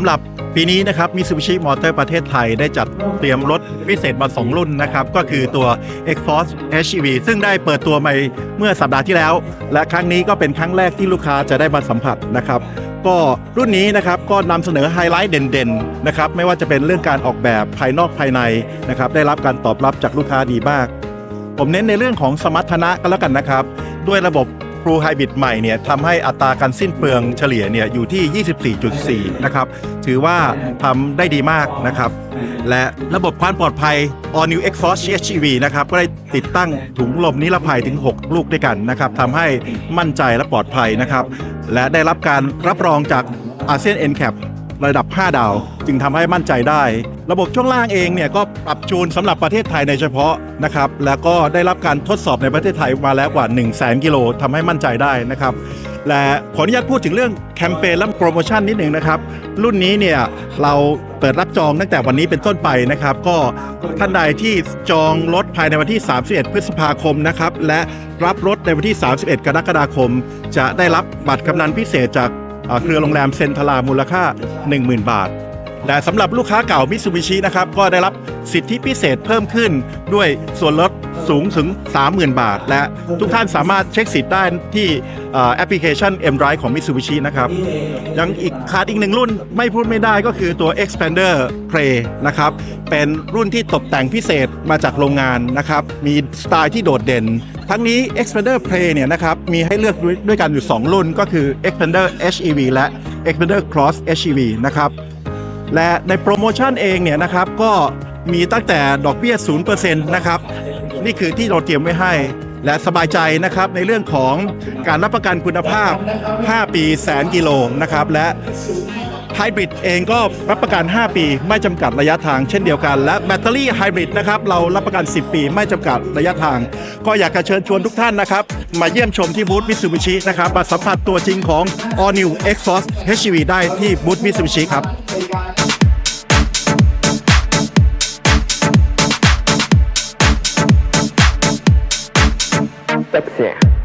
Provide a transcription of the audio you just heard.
ำหรับปีนี้นะครับมิ t ูบิชิมอเตอร์ประเทศไทยได้จัดเตรียมรถพิเศษมา 2 รุ่นนะครับ ก็คือตัว X-Force HEV ซึ่งได้เปิดตัวมาเมื่อสัปดาห์ที่แล้ว และครั้งนี้ก็เป็นครั้งแรกที่ลูกค้าจะได้มาสัมผัสนะครับ ก็รุ่นนี้นะครับก็นำเสนอไฮไลท์เด่นๆนะครับไม่ว่าจะเป็นเรื่องการออกแบบภายนอกภายในนะครับได้รับการตอบรับจากลูกค้าดีมาก ผมเน้นในเรื่องของสมรรถนะก็แล้วกันนะครับ ด้วยระบบ ครูไฮบริดใหม่เนี่ยทำให้อัตราการสิ้นเปลืองเฉลี่ยเนี่ยอยู่ที่ 24.4 นะครับ ถือว่าทำได้ดีมากนะครับ และระบบความปลอดภัย All New X-Force HEV นะครับ ก็ได้ติดตั้งถุงลมนิรภัยถึง 6 ลูกด้วยกันนะครับทำให้มั่นใจและปลอดภัยนะครับ และได้รับการรับรองจากอาเซียน NCAP ระดับ 5 ดาว จึงทำให้มั่นใจได้ ระบบช่วงล่างเองเนี่ยก็ปรับจูนสำหรับประเทศไทยในเฉพาะนะครับแล้วก็ได้รับการทดสอบในประเทศไทยมาแล้วกว่า 1 0 0 0 0แกิโลทำให้มั่นใจได้นะครับและขออนุญาตพูดถึงเรื่องแคมเปญและโปรโมชั่นนิดหนึ่งนะครับ รุ่นนี้เนี่ยเราเปิดรับจองตั้งแต่วันนี้เป็นต้นไปนะครับ ก็ท่านใดที่จองรถภายในวันที่ 31 พฤษภาคมนะครับ และรับรถในวันที่ 31 กรกฎาคม จะได้รับบัตรกำนันพิเศษจาก เอ่อเครือโรงแรมเซนทรามูลค่า 10,000 บาท แต่สำหรับลูกค้าเก่ามิ t ซูบิชินะครับก็ได้รับสิทธิพิเศษเพิ่มขึ้นด้วยส่วนลดสูงถึง 30,000 บาท และทุกท่านสามารถเช็คสิทธิ์ได้ที่แอปพลิเคชัน M Drive ของมิ t ซูบิชินะครับยังอีกขาดอีกหนึ่งรุ่นไม่พูดไม่ได้ก็คือตัว Expander Play นะครับ เป็นรุ่นที่ตกแต่งพิเศษมาจากโรงงานนะครับ มีสไตล์ที่โดดเด่น ทั้งนี้ Expander Play เนี่ยนะครับ มีให้เลือกด้วยด้วยกันอยู่ 2 รุ่นก็คือ Expander HEV และ Expander Cross HEV นะครับ และในโปรโมชั่นเองเนี่ยนะครับก็มีตั้งแต่ดอกเบี้ย 0%นะครับ นี่คือที่เราเตรียมไว้ให้ และสบายใจนะครับในเรื่องของการรับประกันคุณภาพ 5 ปีแสนกิโลนะครับ และไฮบริดเองก็รับประกัน 5 ปี ไม่จำกัดระยะทางเช่นเดียวกัน และแบตเตอรี่ไฮบริดนะครับเรารับประกัน 10 ปี ไม่จำกัดระยะทาง ก็อยากจะเชิญชวนทุกท่านนะครับ มาเยี่ยมชมที่บูธมิตซูบิชินะครับมาสัมผัสตัวจริงของ All New Exhaust HEV ได้ที่บูธมิตซูบิชิครับ excel